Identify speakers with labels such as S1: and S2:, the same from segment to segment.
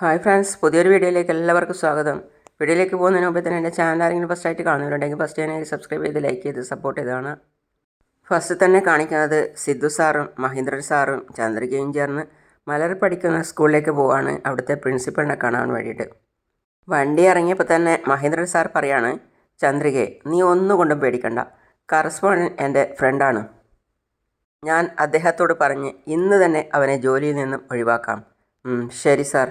S1: Hi friends പുതിയൊരു വീഡിയോയിലേക്ക് എല്ലാവർക്കും സ്വാഗതം. വീഡിയോയിലേക്ക് പോകുന്നതിന് മുമ്പ് തന്നെ എന്റെ ചാനൽ ആരെങ്കിലും ഫസ്റ്റ് ആയിട്ട് കാണുന്നുണ്ടെങ്കിൽ ഫസ്റ്റ് തന്നെ സബ്സ്ക്രൈബ് ചെയ്ത് ലൈക്ക് ചെയ്ത് സപ്പോർട്ട് ചെയ്താണ് ഫസ്റ്റ് തന്നെ കാണിക്കുന്നത് സിദ്ധു സാറും മഹേന്ദ്രൻ സാറും ചന്ദ്രികയും ചേർന്ന് മലർ പഠിക്കുന്ന സ്കൂളിലേക്ക് പോവാണ് അവിടുത്തെ പ്രിൻസിപ്പളിനെ കാണാൻ വേണ്ടിയിട്ട്. വണ്ടി ഇറങ്ങിയപ്പോൾ തന്നെ മഹേന്ദ്രൻ സാർ പറയാണ് ചന്ദ്രികയെ നീ ഒന്നുകൊണ്ടും പേടിക്കണ്ട. കറസ്പോണ്ടന്റ് എന്റെ ഫ്രണ്ടാണ് ഞാൻ അദ്ദേഹത്തോട് പറഞ്ഞ് ഇന്ന് തന്നെ അവനെ ജോലിയിൽ നിന്നും ഒഴിവാക്കാം. ശരി സാർ.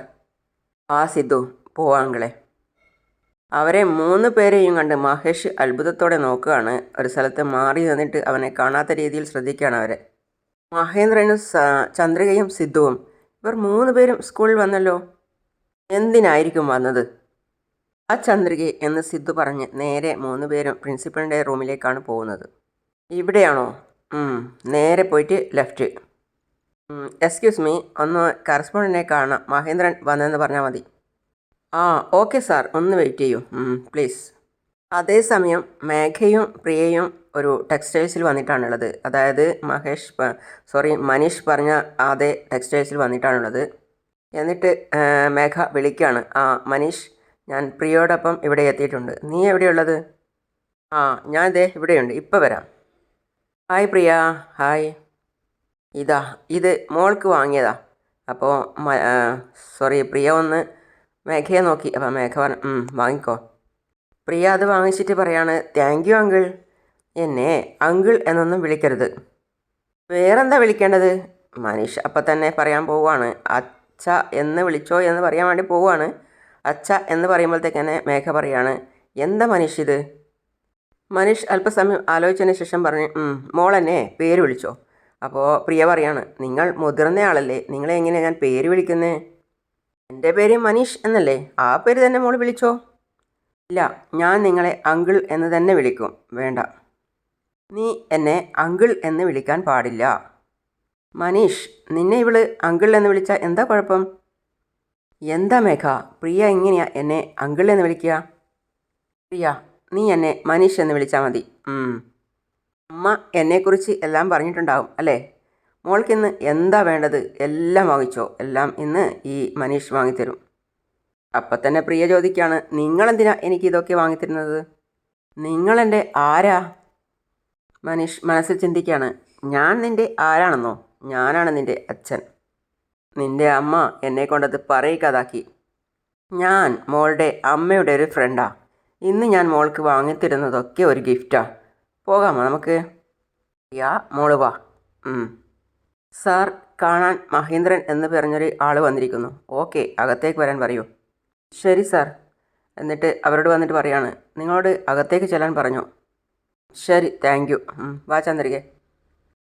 S1: ആ സിദ്ധു പോവാങ്കളെ. അവരെ മൂന്ന് പേരെയും കണ്ട് മഹേഷ് അത്ഭുതത്തോടെ നോക്കുകയാണ്. ഒരു സ്ഥലത്ത് മാറി നിന്നിട്ട് അവനെ കാണാത്ത രീതിയിൽ ശ്രദ്ധിക്കുകയാണ് അവരെ. മഹേന്ദ്രനും ചന്ദ്രികയും സിദ്ധുവും. ഇവർ മൂന്ന് പേരും സ്കൂളിൽ വന്നല്ലോ? എന്തിനായിരിക്കും വന്നത്? ആ ചന്ദ്രിക എന്ന് സിദ്ധു പറഞ്ഞ് നേരെ മൂന്ന് പേരും പ്രിൻസിപ്പളിന്റെ റൂമിലേക്കാണ് പോകുന്നത്. ഇവിടെയാണോ? നേരെ പോയിട്ട് ലെഫ്റ്റ്. എക്സ്ക്യൂസ് മീ ഒന്ന് കറസ്പോണ്ടനെ കാണാം. മഹേന്ദ്രൻ വന്നെന്ന് പറഞ്ഞാൽ മതി. ആ ഓക്കെ സാർ ഒന്ന് വെയിറ്റ് ചെയ്യൂ. പ്ലീസ് അതേസമയം മേഘയും പ്രിയയും ഒരു ടെക്സ്റ്റൈൽസിൽ വന്നിട്ടാണുള്ളത്. അതായത് മഹേഷ് സോറി മനീഷ് പറഞ്ഞ അതേ ടെക്സ്റ്റൈൽസിൽ വന്നിട്ടാണുള്ളത്. എന്നിട്ട് മേഘ വിളിക്കുകയാണ് ആ മനീഷ് ഞാൻ പ്രിയയോടൊപ്പം ഇവിടെ എത്തിയിട്ടുണ്ട്. നീ എവിടെയുള്ളത്? ആ ഞാൻ ഇതേ ഇവിടെയുണ്ട്. ഇപ്പോൾ വരാം. ഹായ് പ്രിയ. ഹായ് ഇതാ ഇത് മോൾക്ക് വാങ്ങിയതാ. അപ്പോൾ സോറി പ്രിയ ഒന്ന് മേഘയെ നോക്കി. അപ്പോൾ മേഘ പറഞ്ഞു വാങ്ങിക്കോ. പ്രിയ അത് വാങ്ങിച്ചിട്ട് പറയാണ് താങ്ക് യു അങ്കിൾ എന്നെ അങ്കിൾ എന്നൊന്നും വിളിക്കരുത്. വേറെന്താ വിളിക്കേണ്ടത്? മനീഷ് അപ്പം തന്നെ പറയാൻ പോവുകയാണ് അച്ഛ എന്ന് വിളിച്ചോ എന്ന് പറയാൻ വേണ്ടി പോവുകയാണ് അച്ഛ എന്ന് പറയുമ്പോഴത്തേക്ക് തന്നെ മേഘ പറയാണ് എന്താ മനീഷ് ഇത്? മനീഷ് അല്പസമയം ആലോചിച്ചതിന് ശേഷം പറഞ്ഞു "ഉം, മോളെന്നെ പേര് വിളിച്ചോ. അപ്പോൾ പ്രിയ പറയാണ് നിങ്ങൾ മുതിർന്നയാളല്ലേ നിങ്ങളെ എങ്ങനെയാണ് ഞാൻ പേര് വിളിക്കുന്നത് എന്റെ പേര് മനീഷ് എന്നല്ലേ ആ പേര് തന്നെ മോൾ വിളിച്ചോ? ഇല്ല ഞാൻ നിങ്ങളെ അങ്കിൾ എന്ന് തന്നെ വിളിക്കും വേണ്ട. നീ എന്നെ അങ്കിൾ എന്ന് വിളിക്കാൻ പാടില്ല. മനീഷ് നിന്നെ ഇവൾ അങ്കിൾ എന്ന് വിളിച്ചാൽ എന്താ കുഴപ്പം? എന്താ മേഘ പ്രിയ എങ്ങനെയാ എന്നെ അങ്കിൾ എന്ന് വിളിക്കുക പ്രിയ നീ എന്നെ മനീഷ് എന്ന് വിളിച്ചാൽ മതി. അമ്മ എന്നെക്കുറിച്ച് എല്ലാം പറഞ്ഞിട്ടുണ്ടാവും അല്ലേ? മോൾക്ക് ഇന്ന് എന്താ വേണ്ടത് എല്ലാം വാങ്ങിച്ചോ. എല്ലാം ഇന്ന് ഈ മനീഷ് വാങ്ങിത്തരും. അപ്പം തന്നെ പ്രിയ ചോദിക്കുകയാണ് നിങ്ങളെന്തിനാ എനിക്ക് ഇതൊക്കെ വാങ്ങിത്തരുന്നത്? നിങ്ങളെന്റെ ആരാ? മനീഷ് മനസ്സിൽ ചിന്തിക്കുകയാണ് ഞാൻ നിന്റെ ആരാണെന്നോ? ഞാനാണ് നിന്റെ അച്ഛൻ. നിന്റെ അമ്മ എന്നെ കൊണ്ടത് പറയിക്കാതാക്കി. ഞാൻ മോളുടെ അമ്മയുടെ ഒരു ഫ്രണ്ടാ. ഇന്ന് ഞാൻ മോൾക്ക് വാങ്ങിത്തരുന്നതൊക്കെ ഒരു ഗിഫ്റ്റാ. പോകാമോ നമുക്ക്? യാ മോൾ വാ. സാർ കാണാൻ മഹേന്ദ്രൻ എന്ന് പറഞ്ഞൊരു ആൾ വന്നിരിക്കുന്നു. ഓക്കെ അകത്തേക്ക് വരാൻ പറയൂ. ശരി സാർ. എന്നിട്ട് അവരോട് വന്നിട്ട് പറയാണ്. നിങ്ങളോട് അകത്തേക്ക് ചെല്ലാൻ പറഞ്ഞു. ശരി താങ്ക് യു വാ ചന്ദ്രികെ.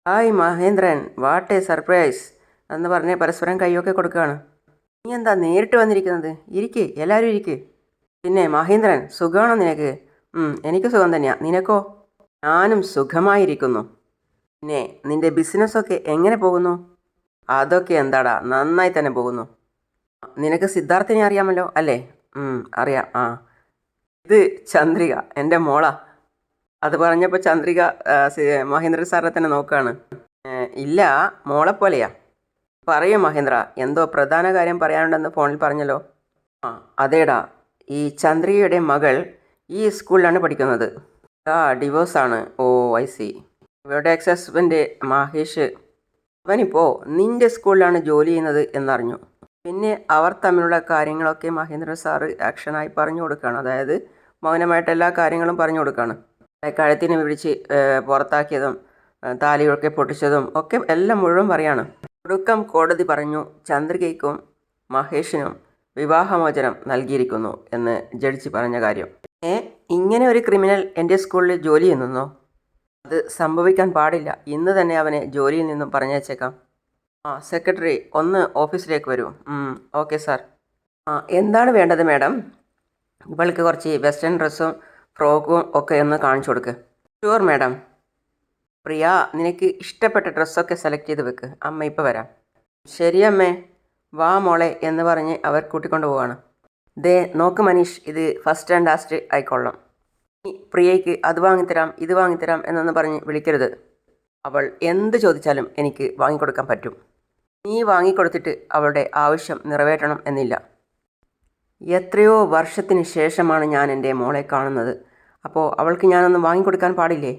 S1: Hi Mahendran. What a surprise. എന്ന് പറഞ്ഞ് പരസ്പരം കൈയൊക്കെ കൊടുക്കുകയാണ്. നീ എന്താ നേരിട്ട് വന്നിരിക്കുന്നത്? ഇരിക്കേ എല്ലാവരും ഇരിക്കേ. പിന്നെ മഹേന്ദ്രൻ സുഖമാണോ നിനക്ക്? എനിക്ക് സുഖം തന്നെയാണ് നിനക്കോ? ഞാനും സുഖമായിരിക്കുന്നു. പിന്നെ നിന്റെ ബിസിനസ്സൊക്കെ എങ്ങനെ പോകുന്നു? അതൊക്കെ എന്താടാ നന്നായി തന്നെ പോകുന്നു. നിനക്ക് സിദ്ധാർത്ഥിനെ അറിയാമല്ലോ അല്ലേ? അറിയാം ആ. ഇത് ചന്ദ്രിക എന്റെ മോളാ. അത് പറഞ്ഞപ്പോൾ ചന്ദ്രിക മഹേന്ദ്ര സാറിനെ തന്നെ നോക്കുകയാണ് ഇല്ല മോളെ പോലെയാ. പറയൂ മഹേന്ദ്ര എന്തോ പ്രധാന കാര്യം പറയാനുണ്ടെന്ന് ഫോണിൽ പറഞ്ഞല്ലോ. ആ അതേടാ ഈ ചന്ദ്രികയുടെ മകൾ ഈ സ്കൂളിലാണ് പഠിക്കുന്നത്. ആ ആണ്. ഓ ഐ സി ഇവരുടെ എക്സ് ഹസ്ബൻഡ് മഹേഷ് അവനിപ്പോൾ നിന്റെ സ്കൂളിലാണ് ജോലി ചെയ്യുന്നത് എന്നറിഞ്ഞു. പിന്നെ അവർ തമ്മിലുള്ള കാര്യങ്ങളൊക്കെ മഹേന്ദ്ര സാറ് ആക്ഷനായി പറഞ്ഞു കൊടുക്കുകയാണ് അതായത് മൗനമായിട്ട് എല്ലാ കാര്യങ്ങളും പറഞ്ഞു കൊടുക്കുകയാണ് കഴുത്തിനെ പിടിച്ച് പുറത്താക്കിയതും താലികളൊക്കെ പൊട്ടിച്ചതും ഒക്കെ എല്ലാം മുഴുവൻ പറയാണ്. ഒടുക്കം കോടതി പറഞ്ഞു ചന്ദ്രികയ്ക്കും മഹേഷിനും വിവാഹമോചനം നൽകിയിരിക്കുന്നു എന്ന് ജഡ്ജി പറഞ്ഞ കാര്യം. ഏ ഇങ്ങനെ ഒരു ക്രിമിനൽ എന്റെ സ്കൂളിൽ ജോലി ചെയ്യുന്നോ അത് സംഭവിക്കാൻ പാടില്ല. ഇന്ന് തന്നെ അവനെ ജോലിയിൽ നിന്നും പറഞ്ഞേച്ചേക്കാം ആ സെക്രട്ടറി ഒന്ന് ഓഫീസിലേക്ക് വരൂ. Okay sir. ആ എന്താണ് വേണ്ടത് മാഡം? ഇവൾക്ക് കുറച്ച് വെസ്റ്റേൺ ഡ്രസ്സും ഫ്രോക്കും ഒക്കെ ഒന്ന് കാണിച്ചു കൊടുക്ക്. Sure madam. പ്രിയ നിനക്ക് ഇഷ്ടപ്പെട്ട ഡ്രസ്സൊക്കെ സെലക്ട് ചെയ്ത് വെക്ക്. അമ്മ ഇപ്പോൾ വരാം. ശരി അമ്മേ. വാ മോളെ എന്ന് പറഞ്ഞ് അവർ കൂട്ടിക്കൊണ്ട് പോവാണ്. ദേ നോക്ക് മനീഷ് ഇത് ഫസ്റ്റ് ആൻഡ് ലാസ്റ്റ് ആയിക്കൊള്ളാം പ്രിയയ്ക്ക് അത് വാങ്ങിത്തരാം ഇത് വാങ്ങിത്തരാം എന്നൊന്ന് പറഞ്ഞ് വിളിക്കരുത്. അവൾ എന്ത് ചോദിച്ചാലും എനിക്ക് വാങ്ങിക്കൊടുക്കാൻ പറ്റും. നീ വാങ്ങിക്കൊടുത്തിട്ട് അവളുടെ ആവശ്യം നിറവേറ്റണം എന്നില്ല. എത്രയോ വർഷത്തിന് ശേഷമാണ് ഞാൻ എന്റെ മോളെ കാണുന്നത്. അപ്പോൾ അവൾക്ക് ഞാനൊന്നും വാങ്ങിക്കൊടുക്കാൻ പാടില്ലേ?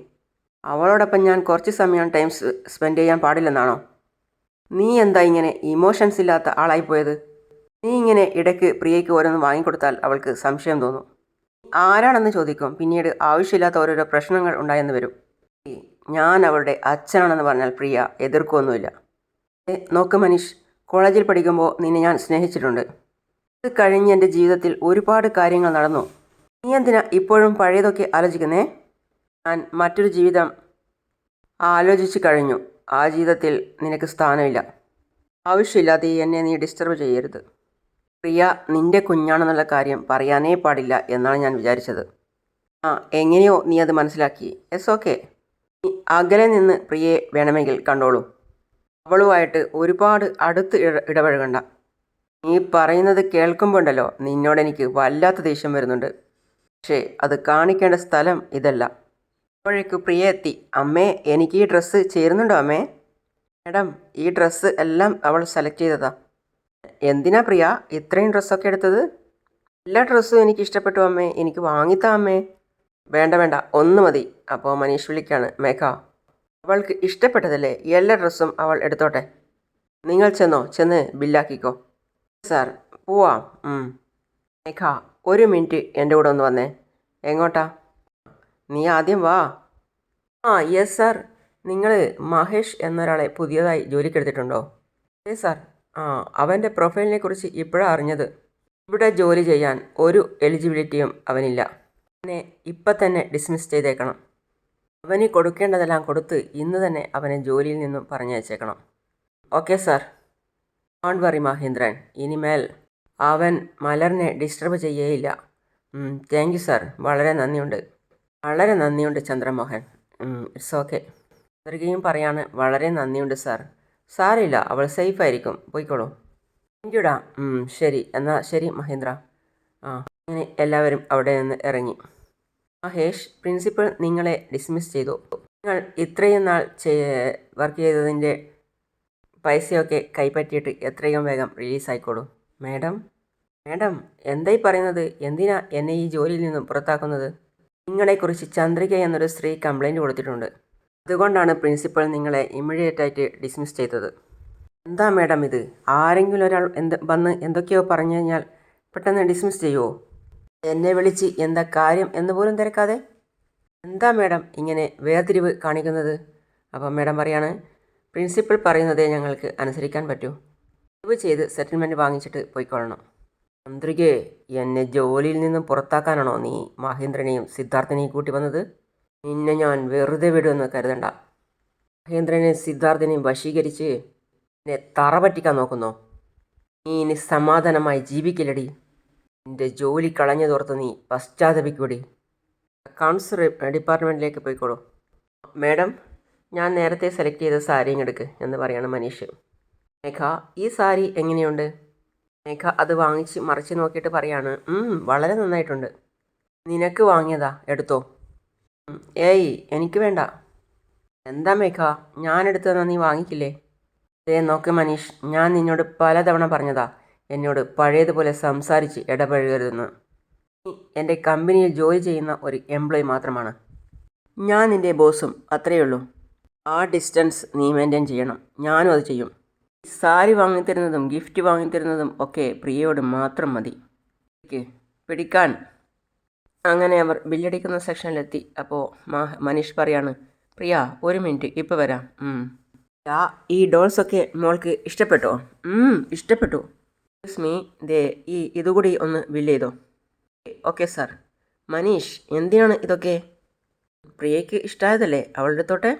S1: അവളോടൊപ്പം ഞാൻ കുറച്ച് സമയം ടൈം സ്പെൻഡ് ചെയ്യാൻ പാടില്ലെന്നാണോ? നീ എന്താ ഇങ്ങനെ ഇമോഷൻസ് ഇല്ലാത്ത ആളായിപ്പോയത് നീ ഇങ്ങനെ ഇടയ്ക്ക് പ്രിയയ്ക്ക് ഓരോന്ന് വാങ്ങിക്കൊടുത്താൽ അവൾക്ക് സംശയം തോന്നും. ആരാണെന്ന് ചോദിക്കും. പിന്നീട് ആവശ്യമില്ലാത്ത ഓരോരോ പ്രശ്നങ്ങൾ ഉണ്ടായെന്ന് വരും. ഞാൻ അവളുടെ അച്ഛനാണെന്ന് പറഞ്ഞാൽ പ്രിയ എതിർക്കൊന്നുമില്ല. നോക്ക് മനീഷ് കോളേജിൽ പഠിക്കുമ്പോൾ നിന്നെ ഞാൻ സ്നേഹിച്ചിട്ടുണ്ട്. ഇത് കഴിഞ്ഞ് എന്റെ ജീവിതത്തിൽ ഒരുപാട് കാര്യങ്ങൾ നടന്നു. നീ എന്തിനാ ഇപ്പോഴും പഴയതൊക്കെ ആലോചിക്കുന്നേ? ഞാൻ മറ്റൊരു ജീവിതം ആലോചിച്ച് കഴിഞ്ഞു. ആ ജീവിതത്തിൽ നിനക്ക് സ്ഥാനമില്ല. ആവശ്യമില്ലാതെ എന്നെ നീ ഡിസ്റ്റർബ് ചെയ്യരുത്. പ്രിയ നിന്റെ കുഞ്ഞാണെന്നുള്ള കാര്യം പറയാനേ പാടില്ല എന്നാണ് ഞാൻ വിചാരിച്ചത്. ആ എങ്ങനെയോ നീ അത് മനസ്സിലാക്കി. Yes okay. നീ അകലെ നിന്ന് പ്രിയയെ വേണമെങ്കിൽ കണ്ടോളൂ. അവളുമായിട്ട് ഒരുപാട് അടുത്ത് ഇട- ഇടപഴകണ്ട. നീ പറയുന്നത് കേൾക്കുമ്പോണ്ടല്ലോ നിന്നോട് എനിക്ക് വല്ലാത്ത ദേഷ്യം വരുന്നുണ്ട്. പക്ഷേ അത് കാണിക്കേണ്ട സ്ഥലം ഇതല്ല. അപ്പോഴേക്ക് പ്രിയ എത്തി. അമ്മേ എനിക്ക് ഈ ഡ്രസ്സ് ചേരുന്നുണ്ടോ അമ്മേ? മാഡം ഈ ഡ്രസ്സ് എല്ലാം അവൾ സെലക്ട് ചെയ്തതാ. എന്തിനാ പ്രിയ? ഇത്രയും ഡ്രസ്സൊക്കെ എടുത്തത്? എല്ലാ ഡ്രസ്സും എനിക്ക് ഇഷ്ടപ്പെട്ടു അമ്മേ. എനിക്ക് വാങ്ങിത്താ അമ്മേ. വേണ്ട വേണ്ട. ഒന്ന് മതി. അപ്പോൾ മനീഷ് വിളിക്കാണ്. മേഘ അവൾക്ക് ഇഷ്ടപ്പെട്ടതല്ലേ? എല്ലാ ഡ്രസ്സും അവൾ എടുത്തോട്ടെ. നിങ്ങൾ ചെന്നോ. ചെന്ന് ബില്ലാക്കിക്കോ. സാർ പോവാം. മേഘ ഒരു മിനിറ്റ് എന്റെ കൂടെ ഒന്ന് വന്നേ. എങ്ങോട്ടാ? നീ ആദ്യം വാ. ആ യെസ് സാർ. നിങ്ങൾ മഹേഷ് എന്നൊരാളെ പുതിയതായി ജോലിക്കെടുത്തിട്ടുണ്ടോ? അതെ സാർ. അവന്റെ പ്രൊഫൈലിനെ കുറിച്ച് ഇപ്പോഴാണ് അറിഞ്ഞത്. ഇവിടെ ജോലി ചെയ്യാൻ ഒരു എലിജിബിലിറ്റിയും അവനില്ല. അവനെ ഇപ്പം തന്നെ ഡിസ്മിസ് ചെയ്തേക്കണം. അവന് കൊടുക്കേണ്ടതെല്ലാം കൊടുത്ത് ഇന്ന് തന്നെ അവനെ ജോലിയിൽ നിന്നും പറഞ്ഞയച്ചേക്കണം. Okay sir. Don't worry Mahendran. ഇനിമേൽ അവൻ മലറിനെ ഡിസ്റ്റർബ് ചെയ്യേയില്ല. താങ്ക് യു സാർ വളരെ നന്ദിയുണ്ട്. വളരെ നന്ദിയുണ്ട് ചന്ദ്രമോഹൻ. ഇറ്റ്സ് ഓക്കെ ചന്ദ്രികയും പറയാണ് വളരെ നന്ദിയുണ്ട് സാർ സാറില്ല അവൾ സേഫ് ആയിരിക്കും പോയിക്കോളൂ യുടാ ശരി. എന്നാൽ ശരി മഹേന്ദ്ര. ആ അങ്ങനെ എല്ലാവരും അവിടെ നിന്ന് ഇറങ്ങി. മഹേഷ് പ്രിൻസിപ്പൽ നിങ്ങളെ ഡിസ്മിസ് ചെയ്തു. നിങ്ങൾ ഇത്രയും നാൾ വർക്ക് ചെയ്തതിന്റെ പൈസയൊക്കെ കൈപ്പറ്റിയിട്ട് എത്രയും വേഗം റിലീസ് ആയിക്കോളൂ. മാഡം? മാഡം എന്തായി പറയുന്നത്? എന്തിനാ എന്നെ ഈ ജോലിയിൽ നിന്നും പുറത്താക്കുന്നത്? നിങ്ങളെക്കുറിച്ച് ചന്ദ്രിക എന്നൊരു സ്ത്രീ കംപ്ലൈന്റ് കൊടുത്തിട്ടുണ്ട്. അതുകൊണ്ടാണ് പ്രിൻസിപ്പൽ നിങ്ങളെ ഇമ്മീഡിയറ്റ് ആയിട്ട് ഡിസ്മിസ് ചെയ്തത്. എന്താ മാഡം ഇത്? ആരെങ്കിലും ഒരാൾ എന്ത് വന്ന് എന്തൊക്കെയോ പറഞ്ഞു കഴിഞ്ഞാൽ പെട്ടെന്ന് ഡിസ്മിസ് ചെയ്യുമോ എന്നെ വിളിച്ച് എന്താ കാര്യം എന്ന് പോലും തിരക്കാതെ? എന്താ മാഡം ഇങ്ങനെ വേർതിരിവ് കാണിക്കുന്നത്? അപ്പം മാഡം പറയാണ് പ്രിൻസിപ്പൽ പറയുന്നതേ ഞങ്ങൾക്ക് അനുസരിക്കാൻ പറ്റൂ. ദയവ് ചെയ്ത് സെറ്റിൽമെന്റ് വാങ്ങിച്ചിട്ട് പോയിക്കൊള്ളണം. മന്ത്രിക്ക് എന്നെ ജോലിയിൽ നിന്നും പുറത്താക്കാനാണോ നീ മഹേന്ദ്രനെയും സിദ്ധാർത്ഥനെയും കൂട്ടി വന്നത്? നിന്നെ ഞാൻ വെറുതെ വിടുമെന്ന് കരുതണ്ട. മഹേന്ദ്രനെ സിദ്ധാർത്ഥനെയും വശീകരിച്ച് എന്നെ തറ പറ്റിക്കാൻ നോക്കുന്നോ. നീ ഇനി സമാധാനമായി ജീവിക്കില്ലടി. നിന്റെ ജോലി കളഞ്ഞു കളഞ്ഞതോർത്ത് നീ പശ്ചാത്തപിക്കൂടി അക്കൗണ്ട്സ് ഡിപ്പാർട്ട്മെന്റിലേക്ക് പോയിക്കോളൂ. മാഡം ഞാൻ നേരത്തെ സെലക്ട് ചെയ്ത സാരി എടുക്ക് എന്ന് പറയാണ് മനീഷ്. മേഘ ഈ സാരി എങ്ങനെയുണ്ട്? മേഘ അത് വാങ്ങിച്ച് മറിച്ച് നോക്കിയിട്ട് പറയാണ് "ഉം, വളരെ നന്നായിട്ടുണ്ട്. നിനക്ക് വാങ്ങിയതാ എടുത്തോ. "ഉം, ഏയ് എനിക്ക് വേണ്ട. എന്താ മേഘ? ഞാൻ തന്നാൽ നീ വാങ്ങിക്കില്ലേ? ദേ നോക്ക് മനീഷ് ഞാൻ നിന്നോട് പലതവണ പറഞ്ഞതാ. എന്നോട് പഴയതുപോലെ സംസാരിച്ച് ഇടപഴകരുതെന്ന്. നീ എന്റെ കമ്പനിയിൽ ജോലി ചെയ്യുന്ന ഒരു എംപ്ലോയി മാത്രമാണ്. ഞാൻ നിന്റെ ബോസും അത്രയേ ഉള്ളൂ. ആ ഡിസ്റ്റൻസ് നീ മെയിന്റെയിൻ ചെയ്യണം. ഞാനും അത് ചെയ്യും. സാരി വാങ്ങിത്തരുന്നതും ഗിഫ്റ്റ് വാങ്ങിത്തരുന്നതും ഒക്കെ പ്രിയയോട് മാത്രം മതി. പിടിക്ക്. പിടിക്കാൻ. അങ്ങനെ അവർ ബില്ലടിക്കുന്ന സെക്ഷനിലെത്തി. അപ്പോൾ മനീഷ് പറയാണ് പ്രിയ ഒരു മിനിറ്റ് ഇപ്പോൾ വരാം. ആ ഈ ഡോൾസൊക്കെ മോൾക്ക് ഇഷ്ടപ്പെട്ടോ? ഇഷ്ടപ്പെട്ടു. മീ ദേ ഈ ഇതുകൂടി ഒന്ന് ബില്ല് ചെയ്തോ. ഓക്കെ സാർ മനീഷ് എന്തിനാണ് ഇതൊക്കെ? പ്രിയയ്ക്ക് ഇഷ്ടമായതല്ലേ അവളുടെ തൊട്ടെ?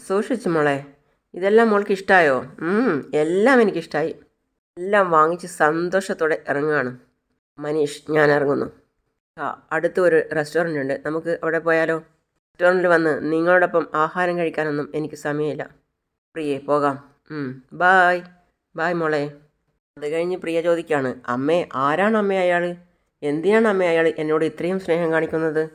S1: സൂക്ഷിച്ചു മോളെ ഇതെല്ലാം മോൾക്ക് ഇഷ്ടമായോ എല്ലാം എനിക്കിഷ്ടമായി എല്ലാം വാങ്ങിച്ച് സന്തോഷത്തോടെ ഇറങ്ങുകയാണ്. മനീഷ് ഞാൻ ഇറങ്ങുന്നു. അടുത്ത് ഒരു റെസ്റ്റോറന്റ് ഉണ്ട്. നമുക്ക് അവിടെ പോയാലോ? റെസ്റ്റോറന്റിൽ വന്ന് നിങ്ങളോടൊപ്പം ആഹാരം കഴിക്കാനൊന്നും എനിക്ക് സമയമില്ല. പ്രിയെ പോകാം. ബായ് ബായ് മോളെ. അത് കഴിഞ്ഞ് പ്രിയ ചോദിക്കുകയാണ് അമ്മേ ആരാണ് അമ്മ അയാൾ എന്തിനാണ് അമ്മ അയാൾ എന്നോട് ഇത്രയും സ്നേഹം കാണിക്കുന്നത്?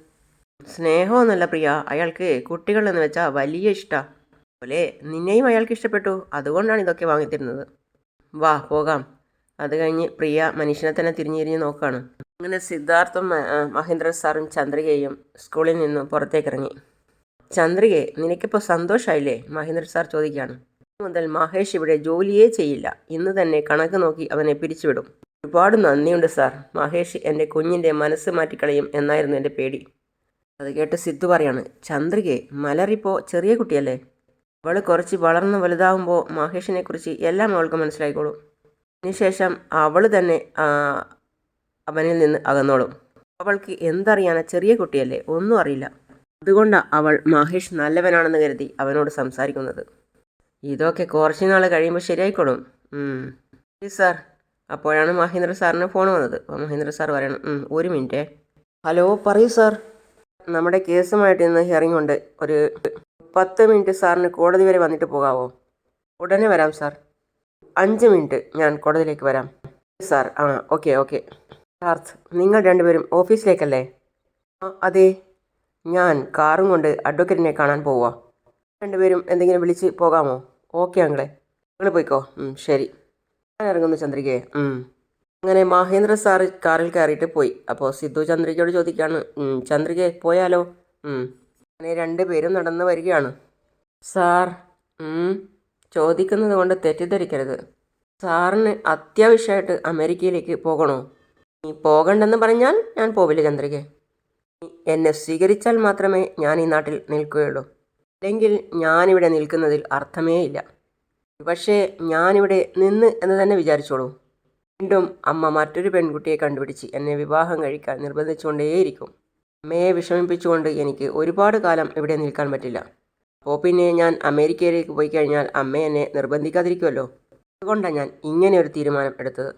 S1: സ്നേഹമൊന്നുമല്ല പ്രിയ അയാൾക്ക് കുട്ടികൾ എന്ന് വെച്ചാൽ വലിയ ഇഷ്ടമാണ് പോലെ നിന്നെയും അയാൾക്ക് ഇഷ്ടപ്പെട്ടു. അതുകൊണ്ടാണ് ഇതൊക്കെ വാങ്ങിത്തരുന്നത്. വാ പോകാം. അത് കഴിഞ്ഞ് പ്രിയ മനുഷ്യനെ തന്നെ തിരിഞ്ഞു തിരിഞ്ഞ് നോക്കുകയാണ് അങ്ങനെ സിദ്ധാർത്ഥം മഹേന്ദ്ര സാറും ചന്ദ്രികയും സ്കൂളിൽ നിന്ന് പുറത്തേക്കിറങ്ങി. ചന്ദ്രികയെ നിനക്കിപ്പോൾ സന്തോഷമായില്ലേ മഹേന്ദ്ര സാർ ചോദിക്കുകയാണ്. മുതൽ മഹേഷ് ഇവിടെ ജോലിയേ ചെയ്യില്ല. ഇന്ന് തന്നെ കണക്ക് നോക്കി അവനെ പിരിച്ചുവിടും. ഒരുപാട് നന്ദിയുണ്ട് സാർ. മഹേഷ് എന്റെ കുഞ്ഞിന്റെ മനസ്സ് മാറ്റിക്കളയും എന്നായിരുന്നു എന്റെ പേടി. അത് കേട്ട് സിദ്ധു പറയാണ് ചന്ദ്രികയെ മലറിപ്പോൾ ചെറിയ കുട്ടിയല്ലേ? അവൾ കുറച്ച് വളർന്ന് വലുതാവുമ്പോൾ മഹേഷിനെ കുറിച്ച് എല്ലാം അവൾക്ക് മനസ്സിലായിക്കോളും. അതിനുശേഷം അവൾ തന്നെ അവനിൽ നിന്ന് അകന്നോളും. അവൾക്ക് എന്തറിയാനാ ചെറിയ കുട്ടിയല്ലേ? ഒന്നും അറിയില്ല. അതുകൊണ്ടാണ് അവൾ മഹേഷ് നല്ലവനാണെന്ന് കരുതി അവനോട് സംസാരിക്കുന്നത്. ഇതൊക്കെ കുറച്ച് നാൾ കഴിയുമ്പോൾ ശരിയായിക്കോളും. സാർ. അപ്പോഴാണ് മഹേന്ദ്ര സാറിന് ഫോൺ വന്നത്. അപ്പോൾ മഹേന്ദ്ര സാർ പറയണം ഒരു മിനിറ്റ്. ഹലോ പറയൂ സാർ. നമ്മുടെ കേസുമായിട്ട് ഇന്ന് ഹിയറിംഗ് ഉണ്ട്. ഒരു പത്ത് മിനിറ്റ് സാറിന് കോടതി വരെ വന്നിട്ട് പോകാവോ? ഉടനെ വരാം സാർ. അഞ്ച് മിനിറ്റ് ഞാൻ കോടതിയിലേക്ക് വരാം. സാർ ആ ഓക്കെ ഓക്കെ. പാർത്ത് നിങ്ങൾ രണ്ടുപേരും ഓഫീസിലേക്കല്ലേ? ആ അതെ. ഞാൻ കാറും കൊണ്ട് അഡ്വക്കേറ്റിനെ കാണാൻ പോവുക രണ്ടുപേരും എന്തെങ്കിലും വിളിച്ച് പോകാമോ? ഓക്കെ അങ്ങളെ നിങ്ങൾ പോയിക്കോ. ശരി. ഞാൻ ഇറങ്ങുന്നു ചന്ദ്രികയെ അങ്ങനെ മഹേന്ദ്ര സാറ് കാറിൽ കയറിയിട്ട് പോയി. അപ്പോൾ സിദ്ധു ചന്ദ്രികയോട് ചോദിക്കുകയാണ്. "ഉം, ചന്ദ്രികയെ പോയാലോ. അങ്ങനെ രണ്ടുപേരും നടന്ന് വരികയാണ്. സാർ ചോദിക്കുന്നത് കൊണ്ട് തെറ്റിദ്ധരിക്കരുത്. സാറിന് അത്യാവശ്യമായിട്ട് അമേരിക്കയിലേക്ക് പോകണോ? നീ പോകണ്ടെന്ന് പറഞ്ഞാൽ ഞാൻ പോവില്ല ചന്ദ്രികെ. എന്നെ സ്വീകരിച്ചാൽ മാത്രമേ ഞാൻ ഈ നാട്ടിൽ നിൽക്കുകയുള്ളൂ. അല്ലെങ്കിൽ ഞാനിവിടെ നിൽക്കുന്നതിൽ അർത്ഥമേ ഇല്ല പക്ഷേ ഞാനിവിടെ നിന്ന് എന്ന് തന്നെ വിചാരിച്ചോളൂ. വീണ്ടും അമ്മ മറ്റൊരു പെൺകുട്ടിയെ കണ്ടുപിടിച്ച് എന്നെ വിവാഹം കഴിക്കാൻ നിർബന്ധിച്ചുകൊണ്ടേയിരിക്കും. അമ്മയെ വിഷമിപ്പിച്ചുകൊണ്ട് എനിക്ക് ഒരുപാട് കാലം ഇവിടെ നിൽക്കാൻ പറ്റില്ല. അപ്പോൾ പിന്നെ ഞാൻ അമേരിക്കയിലേക്ക് പോയി കഴിഞ്ഞാൽ അമ്മ എന്നെ നിർബന്ധിക്കാതിരിക്കുമല്ലോ അതുകൊണ്ടാണ് ഞാൻ ഇങ്ങനെ ഒരു തീരുമാനം എടുത്തത്.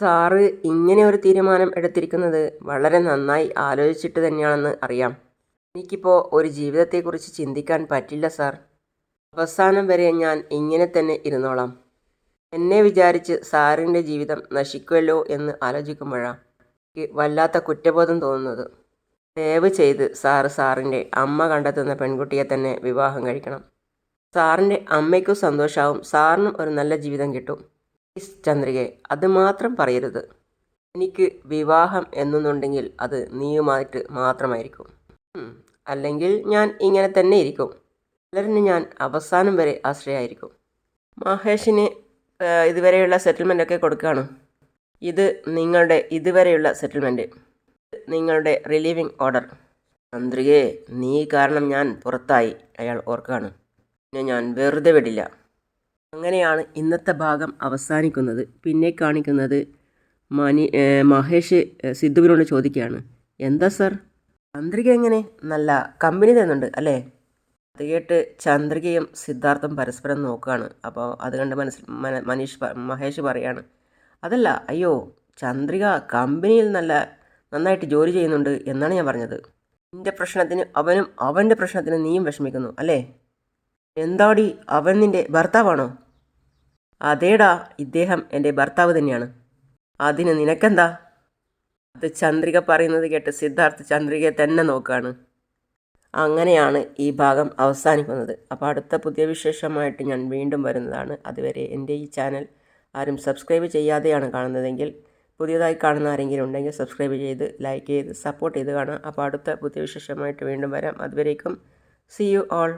S1: സാറ് ഇങ്ങനെ ഒരു തീരുമാനം എടുത്തിരിക്കുന്നത് വളരെ നന്നായി ആലോചിച്ചിട്ട് തന്നെയാണെന്ന് അറിയാം. എനിക്കിപ്പോൾ ഒരു ജീവിതത്തെക്കുറിച്ച് ചിന്തിക്കാൻ പറ്റില്ല സാർ. അവസാനം വരെ ഞാൻ ഇങ്ങനെ തന്നെ ഇരുന്നോളാം. എന്നെ വിചാരിച്ച് സാറിന്റെ ജീവിതം നശിക്കുമല്ലോ എന്ന് ആലോചിക്കുമ്പോഴാണ് എനിക്ക് വല്ലാത്ത കുറ്റബോധം തോന്നുന്നത്. ദയവ് ചെയ്ത് സാറ് സാറിന്റെ അമ്മ കണ്ടെത്തുന്ന പെൺകുട്ടിയെ തന്നെ വിവാഹം കഴിക്കണം. സാറിന്റെ അമ്മയ്ക്കും സന്തോഷമാവും സാറിനും ഒരു നല്ല ജീവിതം കിട്ടും. പ്ലീസ് ചന്ദ്രികെ അത് മാത്രം പറയരുത്. എനിക്ക് വിവാഹം എന്നുണ്ടെങ്കിൽ അത് നീയുമായിട്ട് മാത്രമായിരിക്കും. അല്ലെങ്കിൽ ഞാൻ ഇങ്ങനെ തന്നെ ഇരിക്കും. പലരിന് ഞാൻ അവസാനം വരെ ആശ്രയമായിരിക്കും മഹേഷിന് ഇതുവരെയുള്ള സെറ്റിൽമെന്റ് ഒക്കെ കൊടുക്കുകയാണ്. ഇത് നിങ്ങളുടെ ഇതുവരെയുള്ള സെറ്റിൽമെന്റ് നിങ്ങളുടെ റിലീവിംഗ് ഓർഡർ. ചന്ദ്രികയെ നീ കാരണം ഞാൻ പുറത്തായി അയാൾ ഓർക്കാണ്. പിന്നെ ഞാൻ വെറുതെ വിടില്ല. അങ്ങനെയാണ് ഇന്നത്തെ ഭാഗം അവസാനിക്കുന്നത്. പിന്നെ കാണിക്കുന്നത് മനി മഹേഷ് സിദ്ധുവിനോട് ചോദിക്കുകയാണ്. എന്താ സർ? ചന്ദ്രിക എങ്ങനെ? നല്ല കമ്പനി തന്നുണ്ട് അല്ലേ? അത് കേട്ട് ചന്ദ്രികയും സിദ്ധാർത്ഥം പരസ്പരം നോക്കുകയാണ് അപ്പോൾ അത് കണ്ട് മനസ്സിൽ മനീഷ് മഹേഷ് പറയാണ്. അതല്ല അയ്യോ ചന്ദ്രിക കമ്പനിയിൽ നല്ല നന്നായിട്ട് ജോലി ചെയ്യുന്നുണ്ട് എന്നാണ് ഞാൻ പറഞ്ഞത്. നിന്റെ പ്രശ്നത്തിന് അവനും അവന്റെ പ്രശ്നത്തിന് നീയും വിഷമിക്കുന്നു അല്ലേ? എന്താടി അവൻ നിന്റെ ഭർത്താവാണോ? അതേടാ ഇദ്ദേഹം എന്റെ ഭർത്താവ് തന്നെയാണ്. അതിന് നിനക്കെന്താ? അത് ചന്ദ്രിക പറയുന്നത് കേട്ട് സിദ്ധാർത്ഥ് ചന്ദ്രികയെ തന്നെ നോക്കുകയാണ് അങ്ങനെയാണ് ഈ ഭാഗം അവസാനിക്കുന്നത്. അപ്പോൾ അടുത്ത പുതിയ വിശേഷമായിട്ട് ഞാൻ വീണ്ടും വരുന്നതാണ്. അതുവരെ എന്റെ ഈ ചാനൽ ആരും സബ്സ്ക്രൈബ് ചെയ്യാതെയാണ് കാണുന്നതെങ്കിൽ പുതിയതായി കാണുന്ന ആരെങ്കിലും ഉണ്ടെങ്കിൽ സബ്സ്ക്രൈബ് ചെയ്ത് ലൈക്ക് ചെയ്ത് സപ്പോർട്ട് ചെയ്ത് കാണുക. അപ്പോൾ അടുത്ത പുതിയ വിശേഷമായിട്ട് വീണ്ടും വരാം. അതുവരേക്കും സി യു ഓൾ